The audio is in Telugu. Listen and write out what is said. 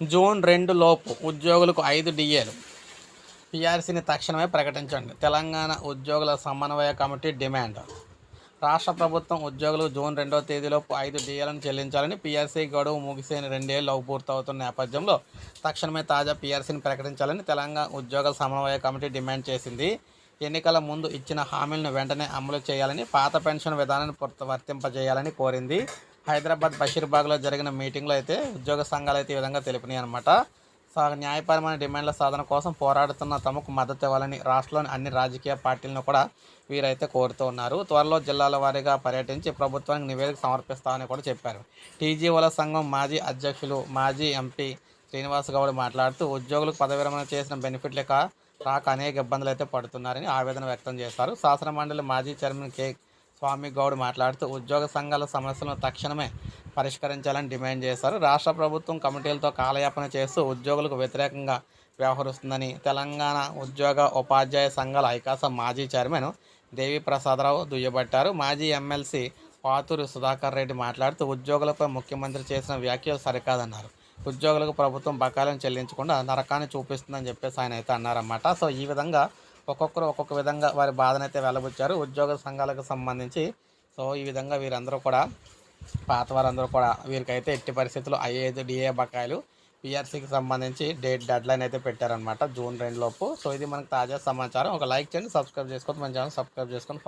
జూన్ రెండు లోపు ఉద్యోగులకు ఐదు డిఏలు. పిఆర్సీని తక్షణమే ప్రకటించండి. తెలంగాణ ఉద్యోగుల సమన్వయ కమిటీ డిమాండ్. రాష్ట్ర ప్రభుత్వం ఉద్యోగులు జూన్ రెండవ తేదీలోపు ఐదు డిఏలను చెల్లించాలని పీఆర్సీ గడువు ముగిసిన రెండేళ్ళు పూర్తవుతున్న నేపథ్యంలో తక్షణమే తాజా పీఆర్సీని ప్రకటించాలని తెలంగాణ ఉద్యోగుల సమన్వయ కమిటీ డిమాండ్ చేసింది. ఎన్నికల ముందు ఇచ్చిన హామీలను వెంటనే అమలు చేయాలని పాత పెన్షన్ విధానాన్ని వర్తింపజేయాలని కోరింది. హైదరాబాద్ బషీర్బాగ్లో జరిగిన మీటింగ్లో అయితే ఉద్యోగ సంఘాలు అయితే ఈ విధంగా తెలిపినాయి అనమాట న్యాయపరమైన డిమాండ్ల సాధన కోసం పోరాడుతున్న తమకు మద్దతు ఇవ్వాలని రాష్ట్రంలోని అన్ని రాజకీయ పార్టీలను కూడా వీరైతే కోరుతూ ఉన్నారు. త్వరలో జిల్లాల వారీగా పర్యటించి ప్రభుత్వానికి నివేదిక సమర్పిస్తామని కూడా చెప్పారు. టీజీఓల సంఘం మాజీ అధ్యక్షులు మాజీ ఎంపీ శ్రీనివాస్ గౌడ్ మాట్లాడుతూ ఉద్యోగులకు పదవి విరమణ చేసిన బెనిఫిట్లే లేక రాక అనేక ఇబ్బందులు అయితే పడుతున్నారని ఆవేదన వ్యక్తం చేశారు. శాసన మండలి మాజీ చైర్మన్ కె స్వామి గౌడ్ మాట్లాడుతూ ఉద్యోగ సంఘాల సమస్యలను తక్షణమే పరిష్కరించాలని డిమాండ్ చేశారు. రాష్ట్ర ప్రభుత్వం కమిటీలతో కాలయాపన చేస్తూ ఉద్యోగులకు వ్యతిరేకంగా వ్యవహరిస్తుందని తెలంగాణ ఉద్యోగ ఉపాధ్యాయ సంఘాల ఐకాస మాజీ చైర్మన్ దేవి ప్రసాదరావు దుయ్యబట్టారు. మాజీ ఎమ్మెల్సీ పాతూరు సుధాకర్ రెడ్డి మాట్లాడుతూ ఉద్యోగులపై ముఖ్యమంత్రి చేసిన వ్యాఖ్యలు సరికాదన్నారు. ఉద్యోగులకు ప్రభుత్వం బకాయిలను చెల్లించకుండా నరకాన్ని చూపిస్తుందని చెప్పేసి ఆయన అయితే అన్నారన్నమాట. సో ఈ విధంగా ఒక్కొక్కరు ఒక్కొక్క విధంగా వారి బాధనైతే వెళ్ళబుచ్చారు ఉద్యోగ సంఘాలకు సంబంధించి. సో ఈ విధంగా వీరందరూ కూడా పాత వారందరూ కూడా వీరికైతే ఎట్టి పరిస్థితుల్లో ఐదు డిఏ బకాయిలు పిఆర్సీకి సంబంధించి డేట్ డెడ్ లైన్ అయితే పెట్టారనమాట జూన్ రెండు లోపు సో ఇది మనకు తాజా సమాచారం. ఒక లైక్ చేయండి సబ్స్క్రైబ్ చేసుకోండి మన ఛానల్ సబ్స్క్రైబ్ చేసుకొని